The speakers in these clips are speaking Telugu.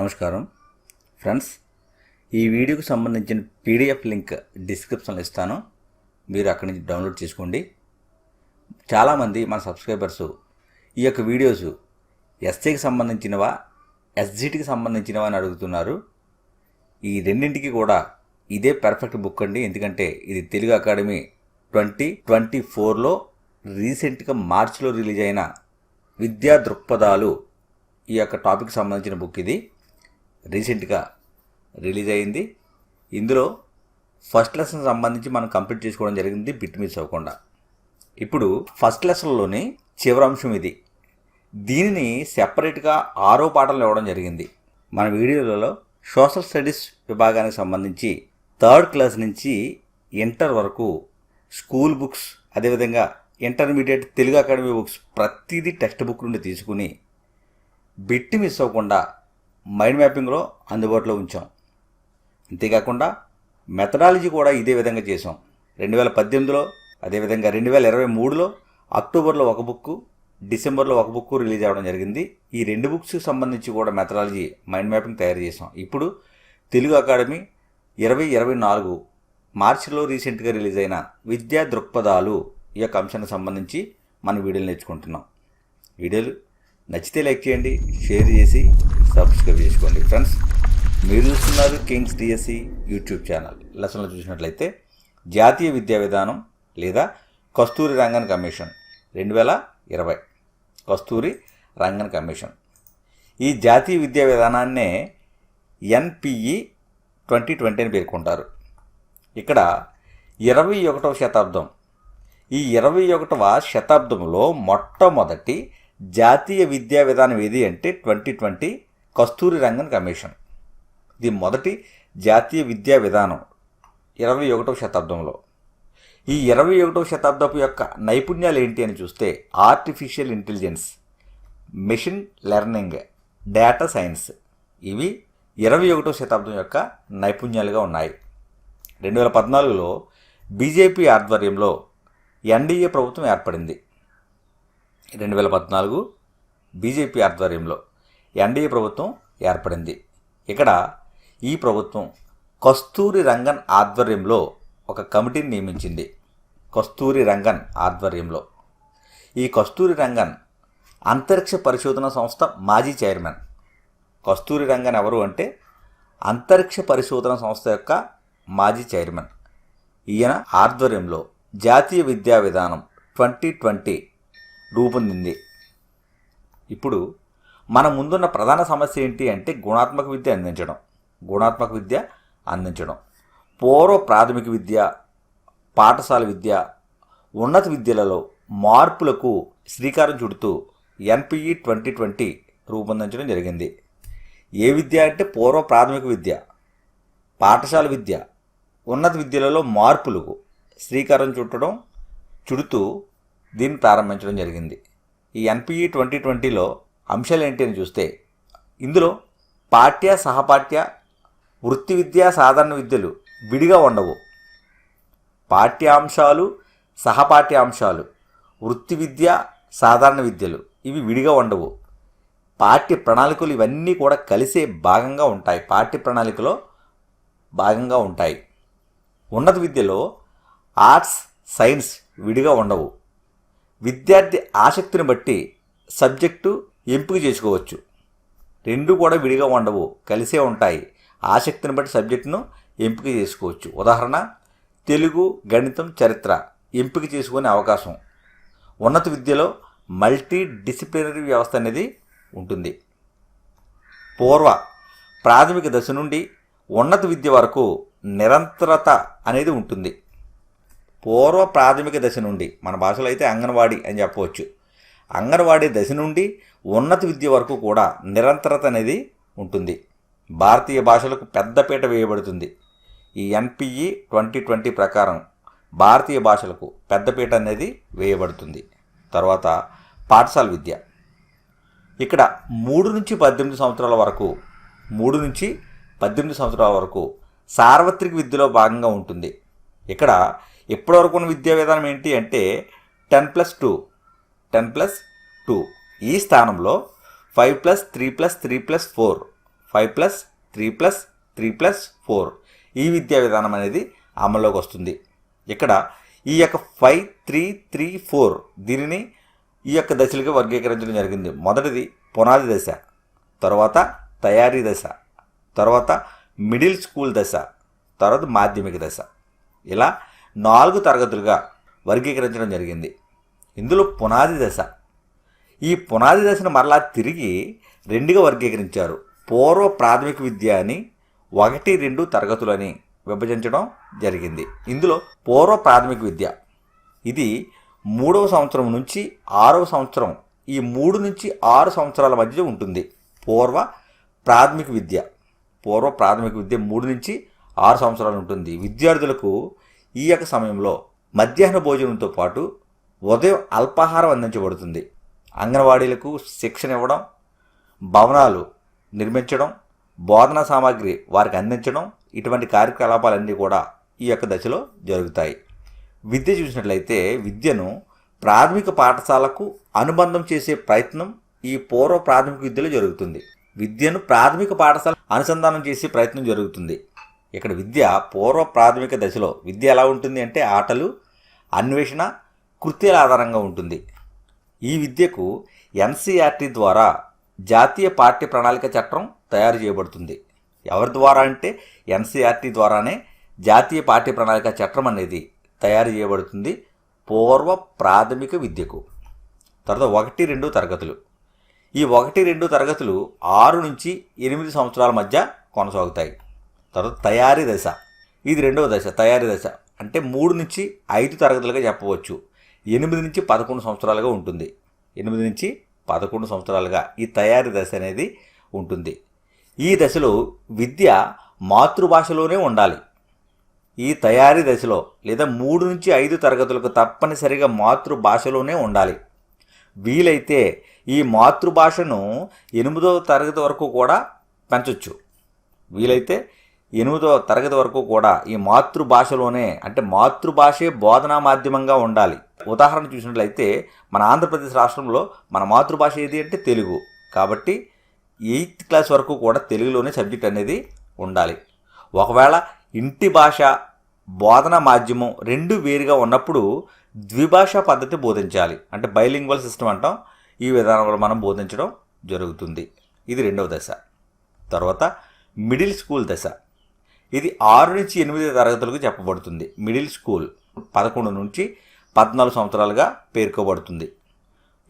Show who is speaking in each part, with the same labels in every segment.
Speaker 1: నమస్కారం. ఫ్రెండ్స్ ఈ వీడియోకు సంబంధించిన పీడిఎఫ్ లింక్ డిస్క్రిప్షన్లో ఇస్తాను. మీరు అక్కడి నుంచి డౌన్లోడ్ చేసుకోండి. చాలామంది మన సబ్స్క్రైబర్స్ ఈ యొక్క వీడియోస్ ఎస్సీకి సంబంధించినవా ఎస్జిటికి సంబంధించినవా అని అడుగుతున్నారు. ఈ రెండింటికి కూడా ఇదే పర్ఫెక్ట్ బుక్ అండి. ఎందుకంటే ఇది తెలుగు అకాడమీ ట్వంటీ ట్వంటీ ఫోర్లో రీసెంట్గా మార్చిలో రిలీజ్ అయిన విద్యా దృక్పథాలు ఈ యొక్క టాపిక్ సంబంధించిన బుక్ ఇది. రీసెంట్గా రిలీజ్ అయింది. ఇందులో ఫస్ట్ లెసన్ సంబంధించి మనం కంప్లీట్ చేసుకోవడం జరిగింది బిట్ మిస్ అవ్వకుండా ఇప్పుడు ఫస్ట్ లెసన్లోని చివరి అంశం ఇది. దీనిని సెపరేట్గా ఆరో పాఠంలో ఇవ్వడం జరిగింది. మన వీడియోలలో సోషల్ స్టడీస్ విభాగానికి సంబంధించి థర్డ్ క్లాస్ నుంచి ఇంటర్ వరకు స్కూల్ బుక్స్ అదేవిధంగా ఇంటర్మీడియట్ తెలుగు అకాడమీ బుక్స్ ప్రతిదీ టెక్స్ట్ బుక్ నుండి తీసుకుని బిట్ మిస్ అవ్వకుండా మైండ్ మ్యాపింగ్లో అందుబాటులో ఉంచాం. అంతేకాకుండా మెథడాలజీ కూడా ఇదే విధంగా చేసాం రెండు వేల పద్దెనిమిదిలో అదేవిధంగా రెండు వేల ఇరవై మూడులో అక్టోబర్లో ఒక బుక్ డిసెంబర్లో ఒక బుక్ రిలీజ్ అవ్వడం జరిగింది. ఈ రెండు బుక్స్కి సంబంధించి కూడా మెథడాలజీ మైండ్ మ్యాపింగ్ తయారు చేసాం ఇప్పుడు తెలుగు అకాడమీ ఇరవై ఇరవై నాలుగు మార్చిలో రీసెంట్గా రిలీజ్ అయిన విద్యా దృక్పథాలు ఈ యొక్క అంశానికి సంబంధించి మన వీడియోలు నేర్చుకుంటున్నాం. వీడియోలు నచ్చితే లైక్ చేయండి షేర్ చేసి సబ్స్క్రైబ్ చేసుకోండి ఫ్రెండ్స్. మీరు చూస్తున్నారు కింగ్స్ డిఎస్సి యూట్యూబ్ ఛానల్. లెసన్లో చూసినట్లయితే జాతీయ విద్యా విధానం లేదా కస్తూరి రంగన్ కమిషన్ రెండు వేల ఇరవై. కస్తూరి రంగన్ కమిషన్. ఈ జాతీయ విద్యా విధానాన్నే ఎన్పిఈ ట్వంటీ ట్వంటీ అని పేర్కొంటారు. ఇక్కడ ఇరవై ఒకటవ శతాబ్దం. ఈ ఇరవై ఒకటవ శతాబ్దంలో మొట్టమొదటి జాతీయ విద్యా విధానం ఏది అంటే twenty twenty Kasturi Rangan commission. ఇది మొదటి జాతీయ విద్యా విధానం ఇరవై ఒకటవ శతాబ్దంలో. ఈ ఇరవై ఒకటవ శతాబ్దపు యొక్క నైపుణ్యాలు ఏంటి అని చూస్తే artificial intelligence machine learning data science ఇవి ఇరవై ఒకటో శతాబ్దం యొక్క నైపుణ్యాలుగా ఉన్నాయి. రెండు వేల పద్నాలుగులో బీజేపీ ఆధ్వర్యంలో ఎన్డీఏ ప్రభుత్వం ఏర్పడింది. రెండు వేల పద్నాలుగు బీజేపీ ఆధ్వర్యంలో ఎన్డీఏ ప్రభుత్వం ఏర్పడింది. ఇక్కడ ఈ ప్రభుత్వం కస్తూరి రంగన్ ఆధ్వర్యంలో ఒక కమిటీని నియమించింది. కస్తూరి రంగన్ ఆధ్వర్యంలో. ఈ కస్తూరి రంగన్ అంతరిక్ష పరిశోధన సంస్థ మాజీ చైర్మన్. కస్తూరి రంగన్ ఎవరు అంటే అంతరిక్ష పరిశోధన సంస్థ యొక్క మాజీ చైర్మన్. ఈయన ఆధ్వర్యంలో జాతీయ విద్యా విధానం ట్వంటీ ట్వంటీ రూపొందింది. ఇప్పుడు మన ముందున్న ప్రధాన సమస్య ఏంటి అంటే గుణాత్మక విద్య అందించడం. గుణాత్మక విద్య అందించడం. పూర్వ ప్రాథమిక విద్య పాఠశాల విద్య ఉన్నత విద్యలలో మార్పులకు శ్రీకారం చుడుతూ ఎన్పిఈ ట్వంటీ ట్వంటీ రూపొందించడం జరిగింది. ఏ విద్య అంటే పూర్వ ప్రాథమిక విద్య పాఠశాల విద్య ఉన్నత విద్యలలో మార్పులకు శ్రీకారం చుట్టడం చుడుతూ దీన్ని ప్రారంభించడం జరిగింది. ఈ ఎన్పిఈ ట్వంటీ ట్వంటీలో అంశాలు ఏంటి అని చూస్తే ఇందులో పాఠ్య సహపాఠ్య వృత్తి విద్య సాధారణ విద్యలు విడిగా ఉండవు. పాఠ్యాంశాలు సహపాఠ్యాంశాలు వృత్తి విద్య సాధారణ విద్యలు ఇవి విడిగా ఉండవు. పాఠ్య ప్రణాళికలు ఇవన్నీ కూడా కలిసే భాగంగా ఉంటాయి. పాఠ్య ప్రణాళికలో భాగంగా ఉంటాయి. ఉన్నత విద్యలో ఆర్ట్స్ సైన్స్ విడిగా ఉండవు. విద్యార్థి ఆసక్తిని బట్టి సబ్జెక్టు ఎంపిక చేసుకోవచ్చు. రెండు కూడా విడిగా ఉండవు కలిసే ఉంటాయి. ఆసక్తిని బట్టి సబ్జెక్టును ఎంపిక చేసుకోవచ్చు. ఉదాహరణ తెలుగు గణితం చరిత్ర ఎంపిక చేసుకునే అవకాశం. ఉన్నత విద్యలో మల్టీ డిసిప్లినరీ వ్యవస్థ అనేది ఉంటుంది. పూర్వ ప్రాథమిక దశ నుండి ఉన్నత విద్య వరకు నిరంతరత అనేది ఉంటుంది. పూర్వ ప్రాథమిక దశ నుండి మన భాషలో అయితే అంగన్వాడీ అని చెప్పవచ్చు. అంగన్వాడీ దశ నుండి ఉన్నత విద్య వరకు కూడా నిరంతరత అనేది ఉంటుంది. భారతీయ భాషలకు పెద్దపీట వేయబడుతుంది. ఈ ఎన్పిఈ ట్వంటీ ట్వంటీ ప్రకారం భారతీయ భాషలకు పెద్దపీట అనేది వేయబడుతుంది. తర్వాత పాఠశాల విద్య. ఇక్కడ మూడు నుంచి పద్దెనిమిది సంవత్సరాల వరకు మూడు నుంచి పద్దెనిమిది సంవత్సరాల వరకు సార్వత్రిక విద్యలో భాగంగా ఉంటుంది. ఇక్కడ ఇప్పటివరకు ఉన్న విద్యా విధానం ఏంటి అంటే ten plus two ten plus two. ఈ స్థానంలో five plus three plus three plus four five plus three plus three plus four ఈ విద్యా విధానం అనేది అమల్లోకి వస్తుంది. ఇక్కడ ఈ యొక్క ఫైవ్ త్రీ త్రీ ఫోర్ దీనిని ఈ యొక్క దశలుగా వర్గీకరించడం జరిగింది. మొదటిది పునాది దశ తర్వాత తయారీ దశ తర్వాత మిడిల్ స్కూల్ దశ తర్వాత మాధ్యమిక దశ. ఇలా నాలుగు తరగతులుగా వర్గీకరించడం జరిగింది. ఇందులో పునాది దశ ఈ పునాది దశను మరలా తిరిగి రెండుగా వర్గీకరించారు. పూర్వ ప్రాథమిక విద్య అని ఒకటి రెండు తరగతులని విభజించడం జరిగింది. ఇందులో పూర్వ ప్రాథమిక విద్య. ఇది మూడవ సంవత్సరం నుంచి ఆరవ సంవత్సరం ఈ మూడు నుంచి ఆరు సంవత్సరాల మధ్య ఉంటుంది. పూర్వ ప్రాథమిక విద్య. పూర్వ ప్రాథమిక విద్య మూడు నుంచి ఆరు సంవత్సరాలు ఉంటుంది. విద్యార్థులకు ఈ యొక్క సమయంలో మధ్యాహ్న భోజనంతో పాటు ఉదయం అల్పాహారం అందించబడుతుంది. అంగన్వాడీలకు శిక్షణ ఇవ్వడం భవనాలు నిర్మించడం బోధనా సామాగ్రి వారికి అందించడం ఇటువంటి కార్యకలాపాలన్నీ కూడా ఈ యొక్క దశలో జరుగుతాయి. విద్య చూసినట్లయితే విద్యను ప్రాథమిక పాఠశాలకు అనుబంధం చేసే ప్రయత్నం ఈ పూర్వ ప్రాథమిక విద్యలో జరుగుతుంది. విద్యను ప్రాథమిక పాఠశాల అనుసంధానం చేసే ప్రయత్నం జరుగుతుంది. ఇక్కడ విద్య పూర్వ ప్రాథమిక దశలో విద్య ఎలా ఉంటుంది అంటే ఆటలు అన్వేషణ కృత్యాల ఆధారంగా ఉంటుంది. ఈ విద్యకు ఎన్సీఆర్టీ ద్వారా జాతీయ పాఠ్య ప్రణాళిక చట్టం తయారు చేయబడుతుంది. ఎవరి ద్వారా అంటే ఎన్సీఆర్టీ ద్వారానే జాతీయ పాఠ్య ప్రణాళిక చట్టం అనేది తయారు చేయబడుతుంది పూర్వ ప్రాథమిక విద్యకు. తర్వాత ఒకటి రెండు తరగతులు. ఈ ఒకటి రెండు తరగతులు ఆరు నుంచి ఎనిమిది సంవత్సరాల మధ్య కొనసాగుతాయి. తర్వాత తయారీ దశ. ఇది రెండవ దశ తయారీ దశ. అంటే మూడు నుంచి ఐదు తరగతులుగా చెప్పవచ్చు. ఎనిమిది నుంచి పదకొండు సంవత్సరాలుగా ఉంటుంది. ఎనిమిది నుంచి పదకొండు సంవత్సరాలుగా ఈ తయారీ దశ అనేది ఉంటుంది. ఈ దశలో విద్య మాతృభాషలోనే ఉండాలి. ఈ తయారీ దశలో లేదా మూడు నుంచి ఐదు తరగతులకు తప్పనిసరిగా మాతృభాషలోనే ఉండాలి. వీలైతే ఈ మాతృభాషను ఎనిమిదవ తరగతి వరకు కూడా పెంచవచ్చు వీలైతే ఎనిమిదవ తరగతి వరకు కూడా ఈ మాతృభాషలోనే అంటే మాతృభాషే బోధనా మాధ్యమంగా ఉండాలి. ఉదాహరణ చూసినట్లయితే మన ఆంధ్రప్రదేశ్ రాష్ట్రంలో మన మాతృభాష ఏది అంటే తెలుగు. కాబట్టి ఎయిత్ క్లాస్ వరకు కూడా తెలుగులోనే సబ్జెక్ట్ అనేది ఉండాలి. ఒకవేళ ఇంటి భాష బోధన మాధ్యమం రెండు వేరుగా ఉన్నప్పుడు ద్విభాషా పద్ధతి బోధించాలి. అంటే బైలింగ్వల్ సిస్టమ్ అంటాం. ఈ విధానంలో మనం బోధించడం జరుగుతుంది. ఇది రెండవ దశ. తర్వాత మిడిల్ స్కూల్ దశ. ఇది ఆరు నుంచి ఎనిమిది తరగతులకు చెప్పబడుతుంది. మిడిల్ స్కూల్ పదకొండు నుంచి పద్నాలుగు సంవత్సరాలుగా పేర్కోబడుతుంది.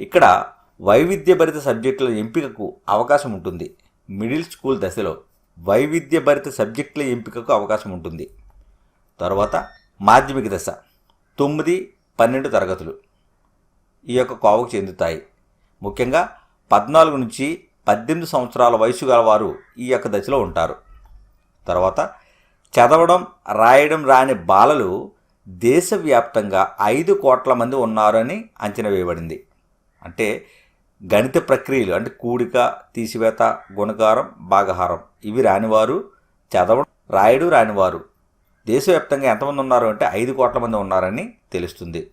Speaker 1: ఇక్కడ వైవిధ్యభరిత సబ్జెక్టుల ఎంపికకు అవకాశం ఉంటుంది. మిడిల్ స్కూల్ దశలో వైవిధ్యభరిత సబ్జెక్టుల ఎంపికకు అవకాశం ఉంటుంది. తర్వాత మాధ్యమిక దశ తొమ్మిది పన్నెండు తరగతులు ఈ యొక్క కోవకు చెందుతాయి. ముఖ్యంగా పద్నాలుగు నుంచి పద్దెనిమిది సంవత్సరాల వయసు గల వారు ఈ యొక్క దశలో ఉంటారు. తర్వాత చదవడం రాయడం రాని బాలలు దేశవ్యాప్తంగా ఐదు కోట్ల మంది ఉన్నారని అంచనా వేయబడింది. అంటే గణిత ప్రక్రియలు అంటే కూడిక తీసివేత గుణకారం భాగహారం ఇవి రానివారు చదవడం రాయడు రానివారు. దేశవ్యాప్తంగా ఎంతమంది ఉన్నారు అంటే ఐదు కోట్ల మంది ఉన్నారని తెలుస్తుంది.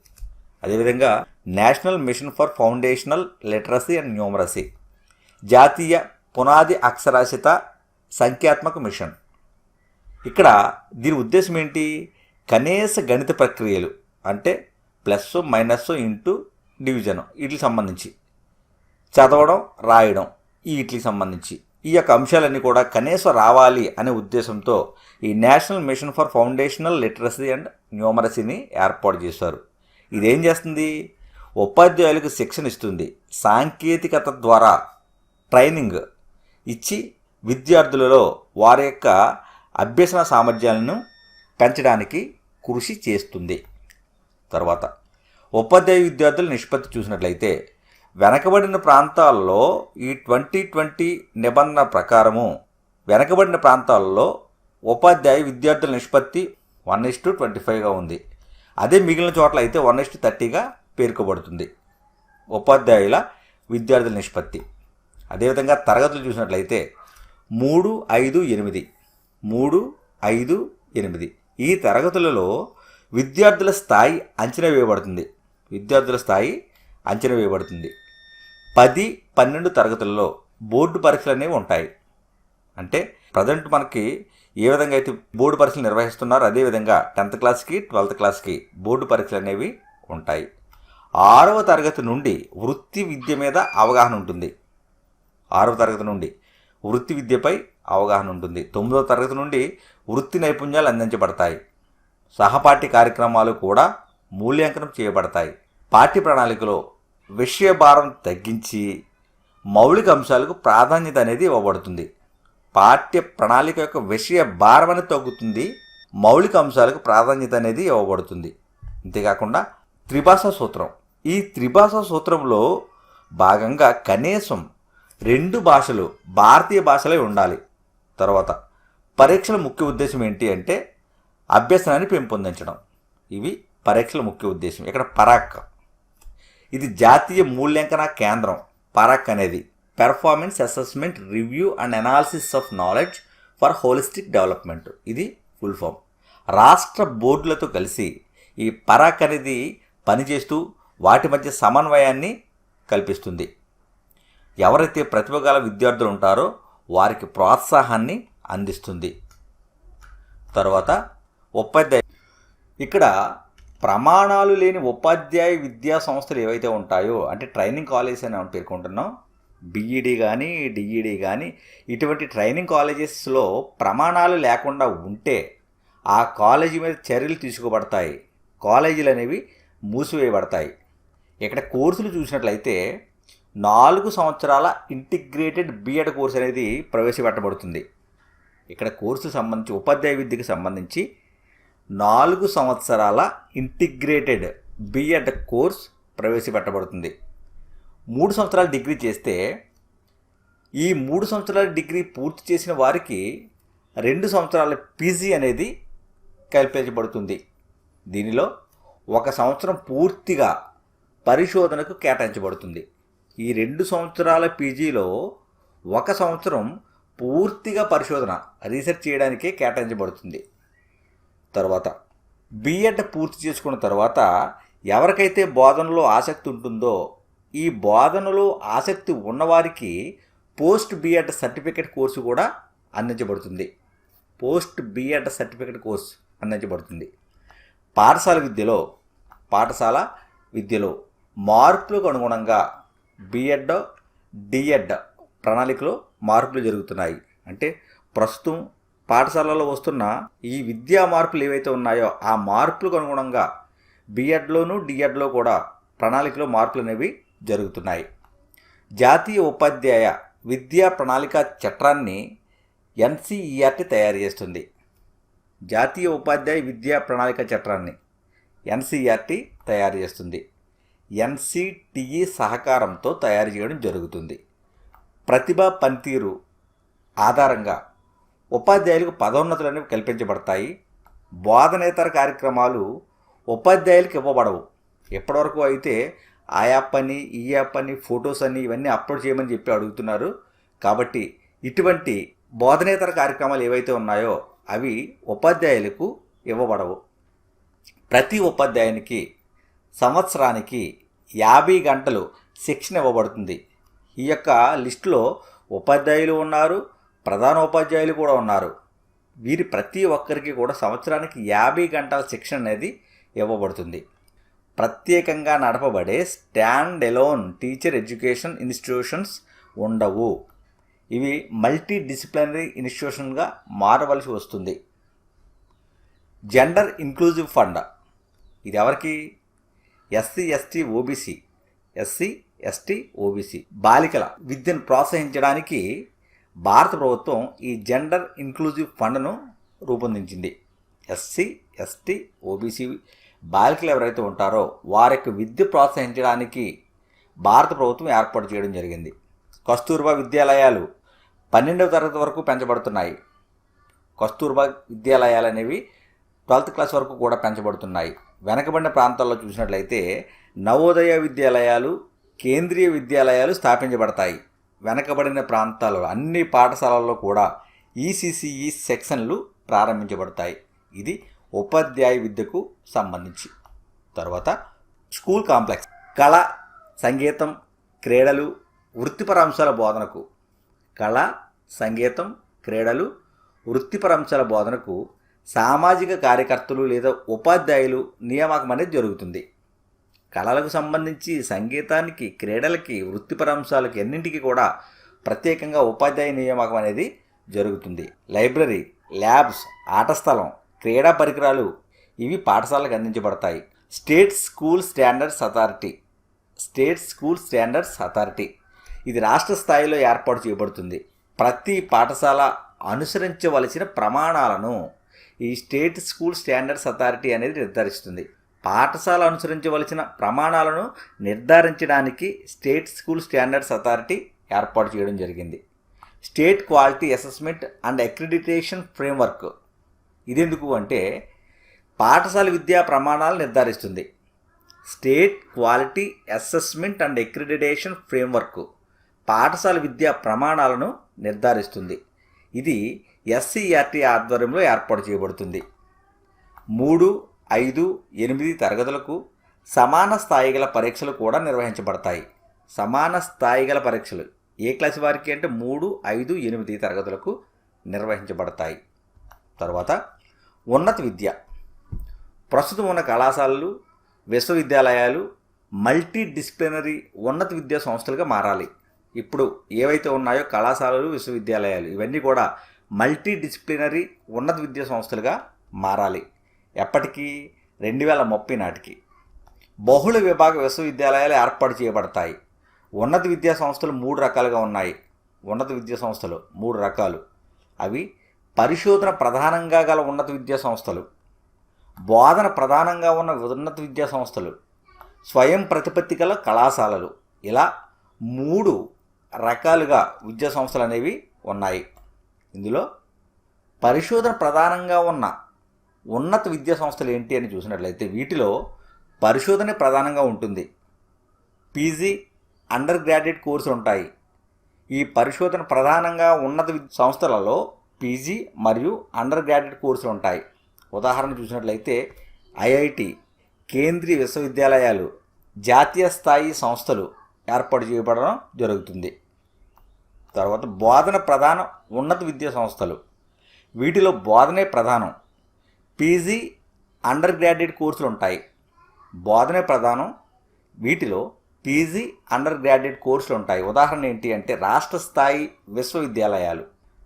Speaker 1: అదేవిధంగా national mission for foundational literacy and numeracy జాతీయ పునాది అక్షరాస్యత సంఖ్యాత్మక మిషన్. ఇక్కడ దీని ఉద్దేశం ఏంటి? కనీస గణిత ప్రక్రియలు అంటే ప్లస్ మైనస్ ఇంటూ డివిజన్ వీటికి సంబంధించి. చదవడం రాయడం ఈ వీటికి సంబంధించి. ఈ యొక్క అంశాలన్నీ కూడా కనీసం రావాలి అనే ఉద్దేశంతో ఈ national mission for foundational literacy and న్యూమరసీని ఏర్పాటు చేశారు. ఇదేం చేస్తుంది? ఉపాధ్యాయులకు శిక్షణ ఇస్తుంది. సాంకేతికత ద్వారా ట్రైనింగ్ ఇచ్చి విద్యార్థులలో వారి యొక్క అభ్యసన సామర్థ్యాలను పెంచడానికి కృషి చేస్తుంది. తర్వాత ఉపాధ్యాయ విద్యార్థుల నిష్పత్తి చూసినట్లయితే వెనకబడిన ప్రాంతాల్లో ఈ ట్వంటీ ట్వంటీ నిబంధన ప్రకారము వెనకబడిన ప్రాంతాల్లో ఉపాధ్యాయ విద్యార్థుల నిష్పత్తి వన్ ఇస్ టు ట్వంటీ ఫైవ్గా ఉంది. అదే మిగిలిన చోట్ల అయితే వన్ ఇస్ టు థర్టీగా పేర్కొబడుతుంది ఉపాధ్యాయుల విద్యార్థుల నిష్పత్తి. అదేవిధంగా తరగతులు చూసినట్లయితే మూడు ఐదు ఎనిమిది మూడు ఐదు ఎనిమిది. ఈ తరగతులలో విద్యార్థుల స్థాయి అంచనా వేయబడుతుంది. విద్యార్థుల స్థాయి అంచనా వేయబడుతుంది. పది పన్నెండు తరగతులలో బోర్డు పరీక్షలు అనేవి ఉంటాయి. అంటే ప్రజెంట్ మనకి ఏ విధంగా అయితే బోర్డు పరీక్షలు నిర్వహిస్తున్నారో అదేవిధంగా టెన్త్ క్లాస్కి ట్వెల్త్ క్లాస్కి బోర్డు పరీక్షలు అనేవి ఉంటాయి. ఆరవ తరగతి నుండి వృత్తి విద్య మీద అవగాహన ఉంటుంది. ఆరవ తరగతి నుండి వృత్తి విద్యపై అవగాహన ఉంటుంది. తొమ్మిదవ తరగతి నుండి వృత్తి నైపుణ్యాలు అందించబడతాయి. సహపాఠ్య కార్యక్రమాలు కూడా మూల్యాంకనం చేయబడతాయి. పాఠ్య ప్రణాళికలో విషయ భారం తగ్గించి మౌలిక అంశాలకు ప్రాధాన్యత అనేది ఇవ్వబడుతుంది. పాఠ్య ప్రణాళిక యొక్క విషయ భారం అనేది తగ్గుతుంది. మౌలిక అంశాలకు ప్రాధాన్యత అనేది ఇవ్వబడుతుంది. అంతేకాకుండా త్రిభాషా సూత్రం. ఈ త్రిభాషా సూత్రంలో భాగంగా కనీసం రెండు భాషలు భారతీయ భాషలే ఉండాలి. తర్వాత పరీక్షల ముఖ్య ఉద్దేశం ఏంటి అంటే అభ్యసనాన్ని పెంపొందించడం. ఇవి పరీక్షల ముఖ్య ఉద్దేశం. ఇక్కడ పరాక్. ఇది జాతీయ మూల్యాంకన కేంద్రం. పరాక్ అనేది performance assessment review and analysis of knowledge for holistic development ఇది ఫుల్ ఫామ్ రాష్ట్ర బోర్డులతో కలిసి ఈ పరాక్ అనేది పనిచేస్తూ వాటి మధ్య సమన్వయాన్ని కల్పిస్తుంది. ఎవరైతే ప్రతిభ గల విద్యార్థులు ఉంటారో వారికి ప్రోత్సాహాన్ని అందిస్తుంది. తర్వాత ఉపాధ్యాయ ఇక్కడ ప్రమాణాలు లేని ఉపాధ్యాయ విద్యా సంస్థలు ఏవైతే ఉంటాయో అంటే ట్రైనింగ్ కాలేజెస్ అని మనం పేర్కొంటున్నాం బీఈడి కానీ డిఈడి కానీ ఇటువంటి ట్రైనింగ్ కాలేజెస్లో ప్రమాణాలు లేకుండా ఉంటే ఆ కాలేజీ మీద చర్యలు తీసుకోబడతాయి. కాలేజీలు అనేవి మూసివేయబడతాయి. ఇక్కడ కోర్సులు చూసినట్లయితే నాలుగు సంవత్సరాల ఇంటిగ్రేటెడ్ బీఎడ్ కోర్స్ అనేది ప్రవేశపెట్టబడుతుంది. ఇక్కడ కోర్సు సంబంధించి ఉపాధ్యాయ విద్యకు సంబంధించి నాలుగు సంవత్సరాల ఇంటిగ్రేటెడ్ బిఎడ్ కోర్స్ ప్రవేశపెట్టబడుతుంది. మూడు సంవత్సరాల డిగ్రీ చేస్తే ఈ మూడు సంవత్సరాల డిగ్రీ పూర్తి చేసిన వారికి రెండు సంవత్సరాల పీజీ అనేది కల్పించబడుతుంది. దీనిలో ఒక సంవత్సరం పూర్తిగా పరిశోధనకు కేటాయించబడుతుంది. ఈ రెండు సంవత్సరాల పీజీలో ఒక సంవత్సరం పూర్తిగా పరిశోధన రీసెర్చ్ చేయడానికే కేటాయించబడుతుంది. తర్వాత బీఎడ్ పూర్తి చేసుకున్న తర్వాత ఎవరికైతే బోధనలో ఆసక్తి ఉంటుందో ఈ బోధనలో ఆసక్తి ఉన్నవారికి పోస్ట్ బీఎడ్ సర్టిఫికేట్ కోర్సు కూడా అందించబడుతుంది. పోస్ట్ బీఎడ్ సర్టిఫికేట్ కోర్సు అందించబడుతుంది. పాఠశాల విద్యలో పాఠశాల విద్యలో మార్పులకు అనుగుణంగా బిఎడ్ డిఎడ్ ప్రణాళికలో మార్పులు జరుగుతున్నాయి. అంటే ప్రస్తుతం పాఠశాలలో వస్తున్న ఈ విద్యా మార్పులు ఏవైతే ఉన్నాయో ఆ మార్పులకు అనుగుణంగా బిఎడ్లోను డిఎడ్లో కూడా ప్రణాళికలో మార్పులు అనేవి జరుగుతున్నాయి. జాతీయ ఉపాధ్యాయ విద్యా ప్రణాళిక చట్టాన్ని ఎన్సీఈఆర్టీ తయారు చేస్తుంది. జాతీయ ఉపాధ్యాయ విద్యా ప్రణాళిక చట్టాన్ని ఎన్సీఆర్టీ తయారు చేస్తుంది. ఎన్సిటిఈ సహకారంతో తయారు చేయడం జరుగుతుంది. ప్రతిభ పనితీరు ఆధారంగా ఉపాధ్యాయులకు పదోన్నతులు అనేవి కల్పించబడతాయి. బోధనేతర కార్యక్రమాలు ఉపాధ్యాయులకు ఇవ్వబడవు. ఇప్పటివరకు అయితే ఆ యాప్ అని ఈ యాప్ అని ఫొటోస్ అని ఇవన్నీ అప్లోడ్ చేయమని చెప్పి అడుగుతున్నారు. కాబట్టి ఇటువంటి బోధనేతర కార్యక్రమాలు ఏవైతే ఉన్నాయో అవి ఉపాధ్యాయులకు ఇవ్వబడవు. ప్రతి ఉపాధ్యాయునికి సంవత్సరానికి యాభై గంటలు శిక్షణ ఇవ్వబడుతుంది. ఈ యొక్క లిస్టులో ఉపాధ్యాయులు ఉన్నారు ప్రధాన ఉపాధ్యాయులు కూడా ఉన్నారు. వీరి ప్రతి ఒక్కరికి కూడా సంవత్సరానికి యాభై గంటల శిక్షణ అనేది ఇవ్వబడుతుంది. ప్రత్యేకంగా నడపబడే stand alone teacher education institutions ఉండవు. ఇవి మల్టీ డిసిప్లినరీ ఇన్స్టిట్యూషన్గా మారవలసి వస్తుంది. Gender inclusive fund. ఇది ఎవరికి? SC ST OBC. SC ST OBC బాలికల విద్యను ప్రోత్సహించడానికి భారత ప్రభుత్వం ఈ జెండర్ ఇంక్లూజివ్ ఫండ్ను రూపొందించింది. ఎస్సీ ఎస్టీ ఓబీసీ బాలికలు ఎవరైతే ఉంటారో వారి యొక్క విద్య ప్రోత్సహించడానికి భారత ప్రభుత్వం ఏర్పాటు చేయడం జరిగింది. కస్తూర్బా విద్యాలయాలు పన్నెండవ తరగతి వరకు పెంచబడుతున్నాయి. కస్తూర్బా విద్యాలయాలు అనేవి ట్వెల్త్ క్లాస్ వరకు కూడా పెంచబడుతున్నాయి. వెనకబడిన ప్రాంతాల్లో చూసినట్లయితే నవోదయ విద్యాలయాలు కేంద్రీయ విద్యాలయాలు స్థాపించబడతాయి. వెనకబడిన ప్రాంతాల్లో అన్ని పాఠశాలల్లో కూడా ఈసీసీఈ సెక్షన్లు ప్రారంభించబడతాయి. ఇది ఉపాధ్యాయ విద్యకు సంబంధించి. తర్వాత స్కూల్ కాంప్లెక్స్. కళ సంగీతం క్రీడలు వృత్తిపర అంశాల బోధనకు. కళ సంగీతం క్రీడలు వృత్తిపర అంశాల బోధనకు సామాజిక కార్యకర్తలు లేదా ఉపాధ్యాయులు నియామకం అనేది జరుగుతుంది. కళలకు సంబంధించి సంగీతానికి క్రీడలకి వృత్తిపర అంశాలకి ఎన్నింటికి కూడా ప్రత్యేకంగా ఉపాధ్యాయ నియామకం అనేది జరుగుతుంది. లైబ్రరీ ల్యాబ్స్ ఆట స్థలం క్రీడా పరికరాలు ఇవి పాఠశాలకు అందించబడతాయి. State school standards authority state school standards authority ఇది రాష్ట్ర స్థాయిలో ఏర్పాటు చేయబడుతుంది. ప్రతి పాఠశాల అనుసరించవలసిన ప్రమాణాలను ఈ స్టేట్ స్కూల్ స్టాండర్డ్స్ అథారిటీ అనేది నిర్ధారిస్తుంది. పాఠశాల అనుసరించవలసిన ప్రమాణాలను నిర్ధారించడానికి స్టేట్ స్కూల్ స్టాండర్డ్స్ అథారిటీ ఏర్పాటు చేయడం జరిగింది. State quality assessment and accreditation framework. ఇదెందుకు అంటే పాఠశాల విద్యా ప్రమాణాలు నిర్ధారిస్తుంది. State quality assessment and accreditation framework పాఠశాల విద్యా ప్రమాణాలను నిర్ధారిస్తుంది. ఇది ఎస్సీఆర్టీ ఆధ్వర్యంలో ఏర్పాటు చేయబడుతుంది. మూడు ఐదు ఎనిమిది తరగతులకు సమాన స్థాయి గల పరీక్షలు కూడా నిర్వహించబడతాయి. సమాన స్థాయి గల పరీక్షలు ఏ క్లాస్ వారికి అంటే మూడు ఐదు ఎనిమిది తరగతులకు నిర్వహించబడతాయి. తర్వాత ఉన్నత విద్య. ప్రస్తుతం ఉన్న కళాశాలలు విశ్వవిద్యాలయాలు మల్టీ డిసిప్లినరీ ఉన్నత విద్యా సంస్థలుగా మారాలి. ఇప్పుడు ఏవైతే ఉన్నాయో కళాశాలలు విశ్వవిద్యాలయాలు ఇవన్నీ కూడా మల్టీ డిసిప్లినరీ ఉన్నత విద్యా సంస్థలుగా మారాలి. ఎప్పటికీ రెండు వేల ముప్పై నాటికి బహుళ విభాగ విశ్వవిద్యాలయాలు ఏర్పాటు చేయబడతాయి. ఉన్నత విద్యా సంస్థలు మూడు రకాలుగా ఉన్నాయి. ఉన్నత విద్యా సంస్థలు మూడు రకాలు. అవి పరిశోధన ప్రధానంగా గల ఉన్నత విద్యా సంస్థలు. బోధన ప్రధానంగా ఉన్న ఉన్నత విద్యా సంస్థలు. స్వయం ప్రతిపత్తి గల కళాశాలలు. ఇలా మూడు రకాలుగా విద్యా సంస్థలు అనేవి ఉన్నాయి. ఇందులో పరిశోధన ప్రధానంగా ఉన్న ఉన్నత విద్యా సంస్థలు ఏంటి అని చూసినట్లయితే వీటిలో పరిశోధన ప్రధానంగా ఉంటుంది. పీజీ అండర్ గ్రాడ్యుయేట్ కోర్సులు ఉంటాయి. ఈ పరిశోధన ప్రధానంగా ఉన్నత విద్య సంస్థలలో పీజీ మరియు అండర్ గ్రాడ్యుయేట్ కోర్సులు ఉంటాయి. ఉదాహరణ చూసినట్లయితే ఐఐటి కేంద్రీయ విశ్వవిద్యాలయాలు జాతీయ స్థాయి సంస్థలు ఏర్పాటు చేయబడడం జరుగుతుంది. తర్వాత బోధన ప్రధాన ఉన్నత విద్యా సంస్థలు. వీటిలో బోధనే ప్రధానం. పీజీ అండర్ గ్రాడ్యుయేట్ కోర్సులు ఉంటాయి. బోధనే ప్రధానం. వీటిలో పీజీ అండర్ గ్రాడ్యుయేట్ కోర్సులు ఉంటాయి. ఉదాహరణ ఏంటి అంటే రాష్ట్ర స్థాయి విశ్వవిద్యాలయాలు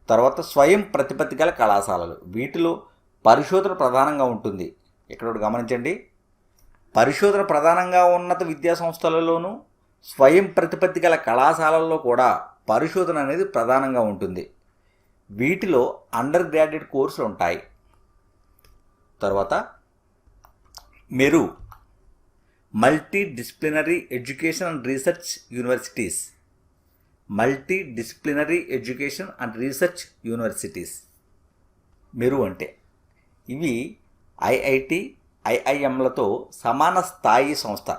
Speaker 1: తర్వాత స్వయం ప్రతిపత్తి గల కళాశాలలు. వీటిలో పరిశోధన ప్రధానంగా ఉంటుంది. ఇక్కడ ఒకటి గమనించండి. పరిశోధన ప్రధానంగా ఉన్నత విద్యా సంస్థలలోనూ స్వయం ప్రతిపత్తి గల కళాశాలల్లో కూడా పరిశోధన అనేది ప్రధానంగా ఉంటుంది. వీటిలో అండర్ గ్రాడ్యుయేట్ కోర్సులు ఉంటాయి. తర్వాత MERU multidisciplinary education and research universities multidisciplinary education and research universities MERU అంటే ఇవి ఐఐటి ఐఐఎంలతో సమాన స్థాయి సంస్థ.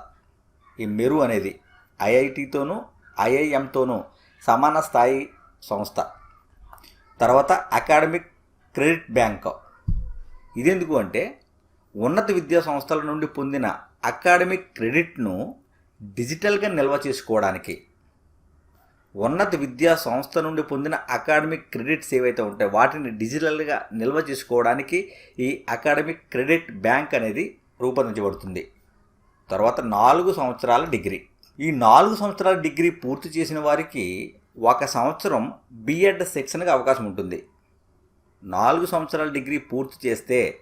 Speaker 1: ఈ మెరు అనేది ఐఐటితోనూ ఐఐఎంతోనూ సమాన స్థాయి సంస్థ. తర్వాత అకాడమిక్ క్రెడిట్ బ్యాంక్. ఇదెందుకు అంటే ఉన్నత విద్యా సంస్థల నుండి పొందిన అకాడమిక్ క్రెడిట్ను డిజిటల్గా నిల్వ చేసుకోవడానికి ఉన్నత విద్యా సంస్థ నుండి పొందిన అకాడమిక్ క్రెడిట్స్ ఏవైతే ఉంటాయో వాటిని డిజిటల్గా నిల్వ చేసుకోవడానికి ఈ అకాడమిక్ క్రెడిట్ బ్యాంక్ అనేది రూపొందించబడుతుంది. తర్వాత నాలుగు సంవత్సరాల డిగ్రీ. ఈ నాలుగు సంవత్సరాల డిగ్రీ పూర్తి చేసిన వారికి ఒక సంవత్సరం బిఎడ్ సెక్షన్కి అవకాశం ఉంటుంది. నాలుగు సంవత్సరాల డిగ్రీ పూర్తి చేస్తే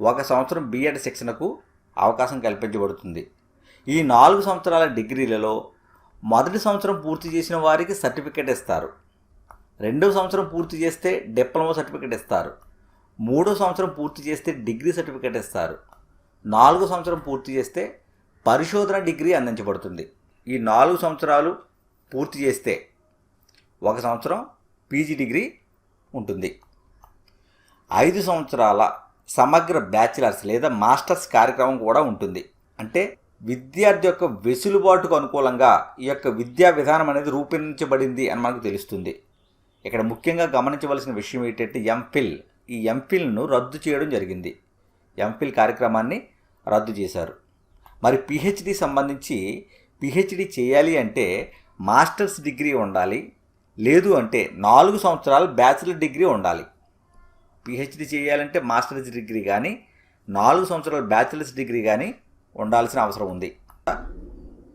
Speaker 1: ఒక సంవత్సరం బీఎడ్ శిక్షణకు అవకాశం కల్పించబడుతుంది. ఈ నాలుగు సంవత్సరాల డిగ్రీలలో మొదటి సంవత్సరం పూర్తి చేసిన వారికి సర్టిఫికేట్ ఇస్తారు. రెండవ సంవత్సరం పూర్తి చేస్తే డిప్లొమా సర్టిఫికేట్ ఇస్తారు. మూడో సంవత్సరం పూర్తి చేస్తే డిగ్రీ సర్టిఫికేట్ ఇస్తారు. నాలుగో సంవత్సరం పూర్తి చేస్తే పరిశోధన డిగ్రీ అందించబడుతుంది. ఈ నాలుగు సంవత్సరాలు పూర్తి చేస్తే ఒక సంవత్సరం పీజీ డిగ్రీ ఉంటుంది. ఐదు సంవత్సరాల సమగ్ర బ్యాచిలర్స్ లేదా మాస్టర్స్ కార్యక్రమం కూడా ఉంటుంది. అంటే విద్యార్థి యొక్క వెసులుబాటుకు అనుకూలంగా ఈ యొక్క విద్యా విధానం అనేది రూపొందించబడింది అని మనకు తెలుస్తుంది. ఇక్కడ ముఖ్యంగా గమనించవలసిన విషయం ఏంటంటే ఎంఫిల్. ఈ ఎంఫిల్ను రద్దు చేయడం జరిగింది. ఎంఫిల్ కార్యక్రమాన్ని రద్దు చేశారు. మరి పిహెచ్డి సంబంధించి పిహెచ్డి చేయాలి అంటే మాస్టర్స్ డిగ్రీ ఉండాలి. లేదు అంటే నాలుగు సంవత్సరాలు బ్యాచిలర్ డిగ్రీ ఉండాలి. పిహెచ్డి చేయాలంటే మాస్టర్స్ డిగ్రీ కానీ నాలుగు సంవత్సరాల బ్యాచిలర్స్ డిగ్రీ కానీ ఉండాల్సిన అవసరం ఉంది.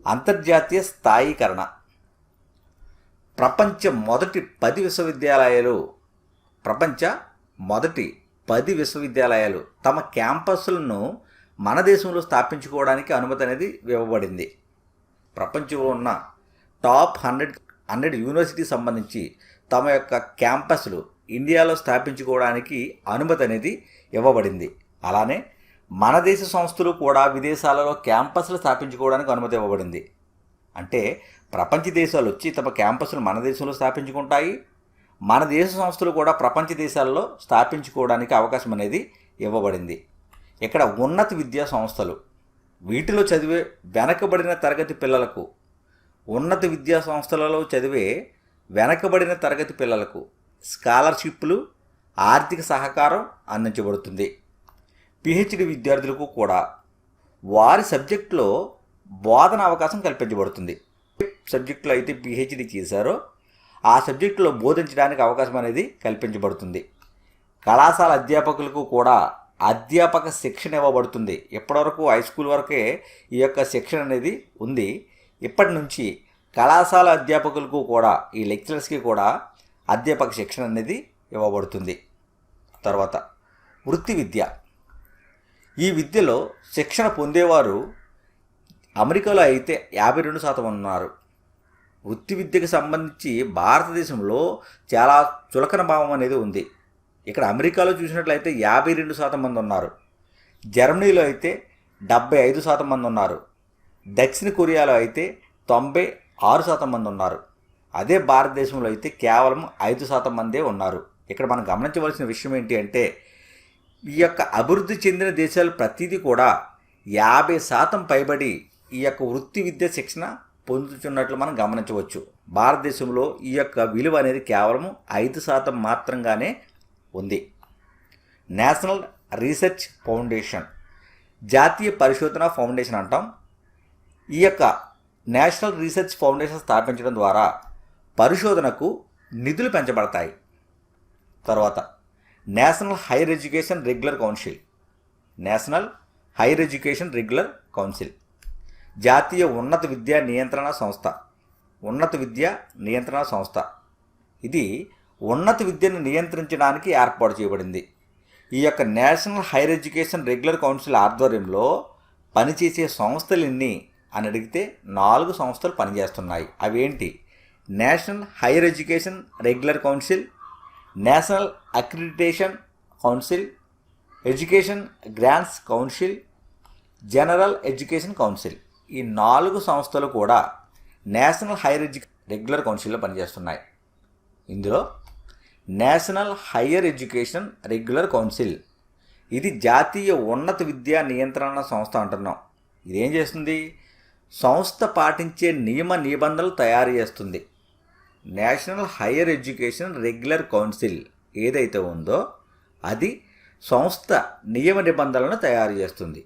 Speaker 1: అంతర్జాతీయ స్థాయీకరణ. ప్రపంచ మొదటి పది విశ్వవిద్యాలయాలు ప్రపంచ మొదటి పది విశ్వవిద్యాలయాలు తమ క్యాంపస్లను మన దేశంలో స్థాపించుకోవడానికి అనుమతి అనేది ఇవ్వబడింది. ప్రపంచంలో ఉన్న టాప్ హండ్రెడ్ హండ్రెడ్ యూనివర్సిటీ సంబంధించి తమ యొక్క క్యాంపస్లు ఇండియాలో స్థాపించుకోవడానికి అనుమతి అనేది ఇవ్వబడింది. అలానే మన దేశ సంస్థలు కూడా విదేశాలలో క్యాంపస్లు స్థాపించుకోవడానికి అనుమతి ఇవ్వబడింది. అంటే ప్రపంచ దేశాలు వచ్చి తమ క్యాంపస్లు మన దేశంలో స్థాపించుకుంటాయి. మన దేశ సంస్థలు కూడా ప్రపంచ దేశాల్లో స్థాపించుకోవడానికి అవకాశం అనేది ఇవ్వబడింది. ఇక్కడ ఉన్నత విద్యా సంస్థలు వీటిలో చదివే వెనకబడిన తరగతి పిల్లలకు ఉన్నత విద్యా సంస్థలలో చదివే వెనకబడిన తరగతి పిల్లలకు స్కాలర్షిప్లు ఆర్థిక సహకారం అందించబడుతుంది. పిహెచ్డి విద్యార్థులకు కూడా వారి సబ్జెక్టులో బోధన అవకాశం కల్పించబడుతుంది. సబ్జెక్టులో అయితే పిహెచ్డి చేశారో ఆ సబ్జెక్టులో బోధించడానికి అవకాశం అనేది కల్పించబడుతుంది. కళాశాల అధ్యాపకులకు కూడా అధ్యాపక శిక్షణ ఇవ్వబడుతుంది. ఇప్పటివరకు హై స్కూల్ వరకే ఈ యొక్క శిక్షణ అనేది ఉంది. ఇప్పటి నుంచి కళాశాల అధ్యాపకులకు కూడా ఈ లెక్చరర్స్కి కూడా అధ్యాపక శిక్షణ అనేది ఇవ్వబడుతుంది. తర్వాత వృత్తి విద్య. ఈ విద్యలో శిక్షణ పొందేవారు అమెరికాలో అయితే యాభై రెండు శాతం ఉన్నారు. వృత్తి విద్యకు సంబంధించి భారతదేశంలో చాలా చులకన భావం అనేది ఉంది. ఇక్కడ అమెరికాలో చూసినట్లయితే యాభై రెండు శాతం మంది ఉన్నారు. జర్మనీలో అయితే డెబ్బై ఐదు శాతం మంది ఉన్నారు. దక్షిణ కొరియాలో అయితే తొంభై ఆరు శాతం మంది ఉన్నారు. అదే భారతదేశంలో అయితే కేవలం ఐదు శాతం మందే ఉన్నారు. ఇక్కడ మనం గమనించవలసిన విషయం ఏంటి అంటే ఈ యొక్క అభివృద్ధి చెందిన దేశాలు ప్రతిదీ కూడా యాభై శాతం పైబడి ఈ యొక్క వృత్తి విద్య శిక్షణ పొందుతున్నట్లు మనం గమనించవచ్చు. భారతదేశంలో ఈ యొక్క విలువ అనేది కేవలం ఐదు శాతం మాత్రంగానే ఉంది. నేషనల్ రీసెర్చ్ ఫౌండేషన్ జాతీయ పరిశోధన ఫౌండేషన్ అంటాం. ఈ యొక్క నేషనల్ రీసెర్చ్ ఫౌండేషన్ స్థాపించడం ద్వారా పరిశోధనకు నిధులు పెంచబడతాయి. తర్వాత national higher education regular council. National higher education regular council. జాతీయ ఉన్నత విద్యా నియంత్రణ సంస్థ. ఉన్నత విద్యా నియంత్రణ సంస్థ. ఇది ఉన్నత విద్యను నియంత్రించడానికి ఏర్పాటు చేయబడింది. ఈ యొక్క national higher education regular council ఆధ్వర్యంలో పనిచేసే సంస్థలు ఎన్ని అని అడిగితే నాలుగు సంస్థలు పనిచేస్తున్నాయి. అవేంటి? National higher education regular council national accreditation council education grants council general education council. ఈ నాలుగు సంస్థలు కూడా నేషనల్ హైయర్ ఎడ్యు రెగ్యులర్ కౌన్సిల్లో పనిచేస్తున్నాయి. ఇందులో national higher education regular council. ఇది జాతీయ ఉన్నత విద్యా నియంత్రణ సంస్థ అంటున్నాం. ఇదేం చేస్తుంది? సంస్థ పాటించే నియమ నిబంధనలు తయారు చేస్తుంది. National higher education regular council ఏదైతే ఉందో అది సంస్థ నియమ నిబంధనలను తయారు చేస్తుంది.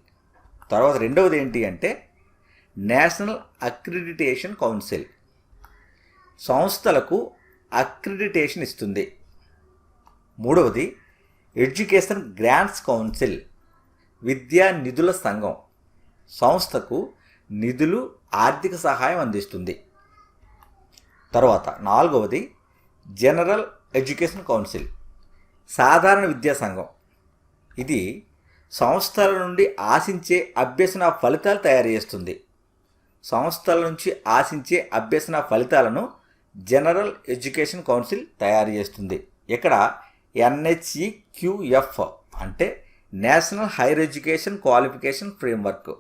Speaker 1: తర్వాత రెండవది ఏంటి అంటే నేషనల్ అక్రిడిటేషన్ కౌన్సిల్. సంస్థలకు అక్రిడిటేషన్ ఇస్తుంది. మూడవది ఎడ్యుకేషన్ గ్రాంట్స్ కౌన్సిల్ విద్యా నిధుల సంఘం. సంస్థకు నిధులు ఆర్థిక సహాయం అందిస్తుంది. తర్వాత నాలుగవది జనరల్ ఎడ్యుకేషన్ కౌన్సిల్ సాధారణ విద్యా సంఘం. ఇది సంస్థల నుండి ఆశించే అభ్యసన ఫలితాలు తయారు చేస్తుంది. సంస్థల నుంచి ఆశించే అభ్యసన ఫలితాలను జనరల్ ఎడ్యుకేషన్ కౌన్సిల్ తయారు చేస్తుంది. ఇక్కడ ఎన్హెచ్ఈ క్యూఎఫ్ అంటే national higher education qualification framework.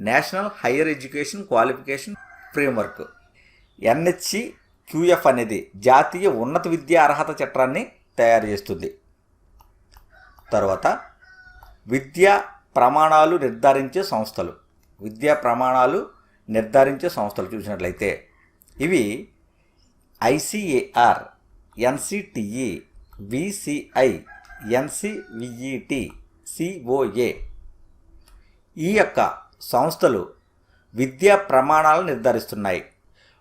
Speaker 1: National higher education qualification framework. NHC QF అనేది జాతీయ ఉన్నత విద్యా అర్హత చట్టాన్ని తయారు చేస్తుంది. తర్వాత విద్యా ప్రమాణాలు నిర్ధారించే సంస్థలు. విద్యా ప్రమాణాలు నిర్ధారించే సంస్థలు చూసినట్లయితే ఇవి ICAR NCTE VCI NCVET COA ఈ యొక్క సంస్థలు విద్యా ప్రమాణాలు నిర్ధారిస్తున్నాయి.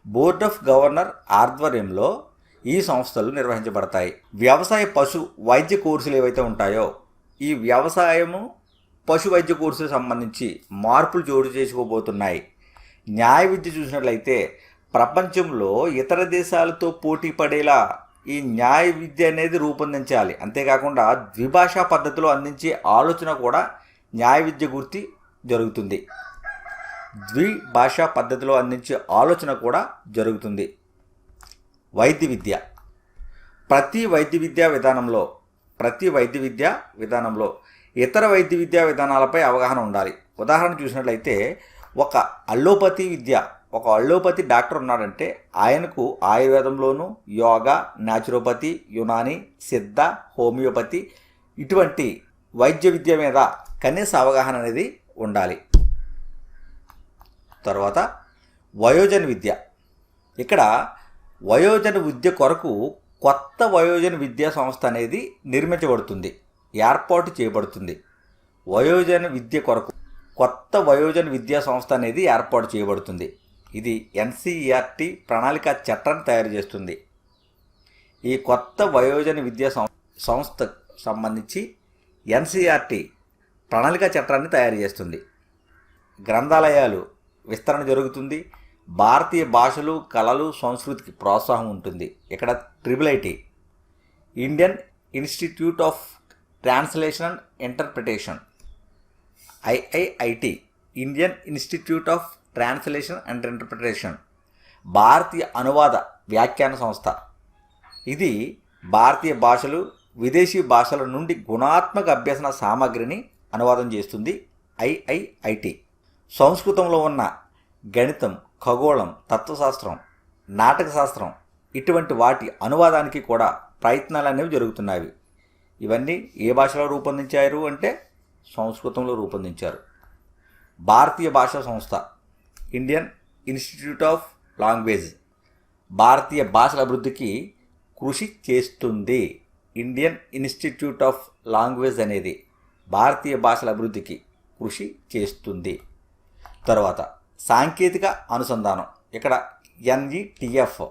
Speaker 1: బోర్డ్ ఆఫ్ గవర్నర్ ఆధ్వర్యంలో ఈ సంస్థలు నిర్వహించబడతాయి. వ్యవసాయ పశు వైద్య కోర్సులు ఏవైతే ఉంటాయో ఈ వ్యవసాయము పశు వైద్య కోర్సులకు సంబంధించి మార్పులు జోడు చేసుకోబోతున్నాయి. న్యాయ విద్య చూసినట్లయితే ప్రపంచంలో ఇతర దేశాలతో పోటీ పడేలా ఈ న్యాయ విద్య అనేది రూపొందించాలి. అంతేకాకుండా ద్విభాషా పద్ధతిలో అందించే ఆలోచన కూడా న్యాయ విద్య గుర్తి జరుగుతుంది. ద్విభాషా పద్ధతిలో అందించే ఆలోచన కూడా జరుగుతుంది. వైద్య విద్య. ప్రతి వైద్య విద్యా విధానంలో ప్రతి వైద్య విద్యా విధానంలో ఇతర వైద్య విద్యా విధానాలపై అవగాహన ఉండాలి. ఉదాహరణ చూసినట్లయితే ఒక అల్లోపతి విద్య ఒక అల్లోపతి డాక్టర్ ఉన్నాడంటే ఆయనకు ఆయుర్వేదంలోను యోగా న్యాచురోపతి యునాని సిద్ధ హోమియోపతి ఇటువంటి వైద్య విద్య మీద కనీస అవగాహన అనేది ఉండాలి. తర్వాత వయోజన విద్య. ఇక్కడ వయోజన విద్య కొరకు కొత్త వయోజన విద్యా సంస్థ అనేది నిర్మించబడుతుంది ఏర్పాటు చేయబడుతుంది. వయోజన విద్య కొరకు కొత్త వయోజన విద్యా సంస్థ అనేది ఏర్పాటు చేయబడుతుంది. ఇది ఎన్సీఈఆర్టీ ప్రణాళిక చట్టాన్ని తయారు చేస్తుంది. ఈ కొత్త వయోజన విద్యా సం- సంస్థ సంబంధించి ఎన్సీఆర్టీ ప్రణాళిక చట్టాన్ని తయారు చేస్తుంది. గ్రంథాలయాలు విస్తరణ జరుగుతుంది. భారతీయ భాషలు కళలు సంస్కృతికి ప్రోత్సాహం ఉంటుంది. ఇక్కడ triple IT Indian institute of translation and interpretation IIIT Indian institute of translation and interpretation భారతీయ అనువాద వ్యాఖ్యాన సంస్థ. ఇది భారతీయ భాషలు విదేశీ భాషల నుండి గుణాత్మక అభ్యసన సామాగ్రిని అనువాదం చేస్తుంది. ఐఐఐటి సంస్కృతంలో ఉన్న గణితం ఖగోళం తత్వశాస్త్రం నాటక శాస్త్రం ఇటువంటి వాటి అనువాదానికి కూడా ప్రయత్నాలు అనేవి జరుగుతున్నాయి. ఇవన్నీ ఏ భాషలో రూపొందించారు అంటే సంస్కృతంలో రూపొందించారు. భారతీయ భాషా సంస్థ ఇండియన్ ఇన్స్టిట్యూట్ ఆఫ్ లాంగ్వేజ్ భారతీయ భాషల అభివృద్ధికి కృషి చేస్తుంది. ఇండియన్ ఇన్స్టిట్యూట్ ఆఫ్ లాంగ్వేజ్ అనేది భారతీయ భాషల అభివృద్ధికి కృషి చేస్తుంది. తర్వాత సాంకేతిక అనుసంధానం. ఇక్కడ NETF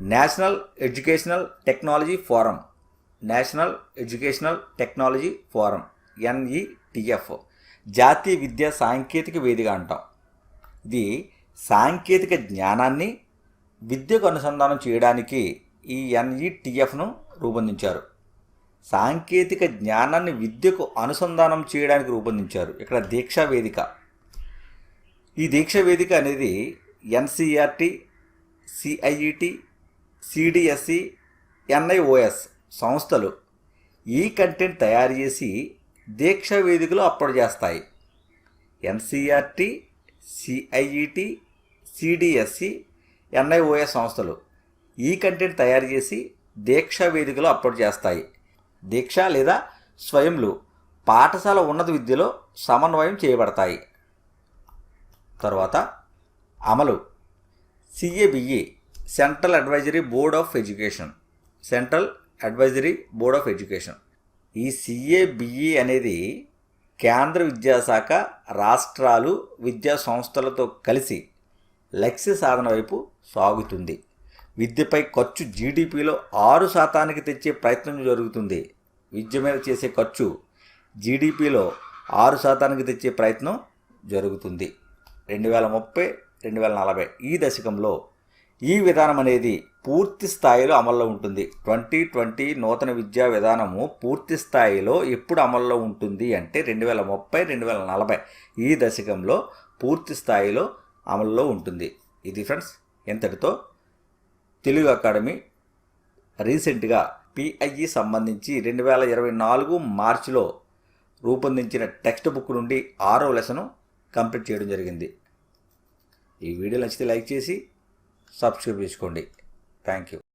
Speaker 1: national educational technology forum. National educational technology forum NETF జాతీయ విద్యా సాంకేతిక వేదిక అంటాం. ఇది సాంకేతిక జ్ఞానాన్ని విద్యకు అనుసంధానం చేయడానికి ఈ ఎన్ఈటిఎఫ్ను రూపొందించారు. సాంకేతిక జ్ఞానాన్ని విద్యకు అనుసంధానం చేయడానికి రూపొందించారు. ఇక్కడ దీక్షా వేదిక. ఈ దీక్ష వేదిక అనేది ఎన్సిఆర్టి సిఐఈటి సిడిఎస్సి ఎన్ఐఓఎస్ సంస్థలు ఈ కంటెంట్ తయారు చేసి దీక్ష వేదికలో అప్లోడ్ చేస్తాయి. ఎన్సిఆర్టి సిఐఈటి సిడిఎస్సి ఎన్ఐఓఎస్ సంస్థలు ఈ కంటెంట్ తయారు చేసి దీక్ష వేదికలో అప్లోడ్ చేస్తాయి. దీక్ష లేదా స్వయంలు పాఠశాల ఉన్నత విద్యలో సమన్వయం చేయబడతాయి. తర్వాత అమలు. CABE central advisory board of education. Central advisory board of education. ఈ సిఏబిఈ అనేది కేంద్ర విద్యాశాఖ రాష్ట్రాలు విద్యా సంస్థలతో కలిసి లక్ష్య సాధన వైపు సాగుతుంది. విద్యపై ఖర్చు జీడిపిలో ఆరు శాతానికి తెచ్చే ప్రయత్నం జరుగుతుంది. విద్య మీద చేసే ఖర్చు జీడిపిలో ఆరు శాతానికి తెచ్చే ప్రయత్నం జరుగుతుంది. రెండు వేల ముప్పై రెండు వేల నలభై ఈ దశకంలో ఈ విధానం అనేది పూర్తి స్థాయిలో అమల్లో ఉంటుంది. ట్వంటీ ట్వంటీ నూతన విద్యా విధానము పూర్తి స్థాయిలో ఎప్పుడు అమల్లో ఉంటుంది అంటే రెండు వేల ముప్పై రెండు వేల నలభై ఈ దశకంలో పూర్తి స్థాయిలో అమల్లో ఉంటుంది. ఇది ఫ్రెండ్స్ ఇంతటితో తెలుగు అకాడమీ రీసెంట్గా పిఐఈ సంబంధించి రెండు వేల ఇరవై నాలుగు మార్చిలో రూపొందించిన టెక్స్ట్ బుక్ నుండి ఆరో లెసను కంప్లీట్ చేయడం జరిగింది. ఈ వీడియో నచ్చితే లైక్ చేసి సబ్స్క్రైబ్ చేసుకోండి. Thank you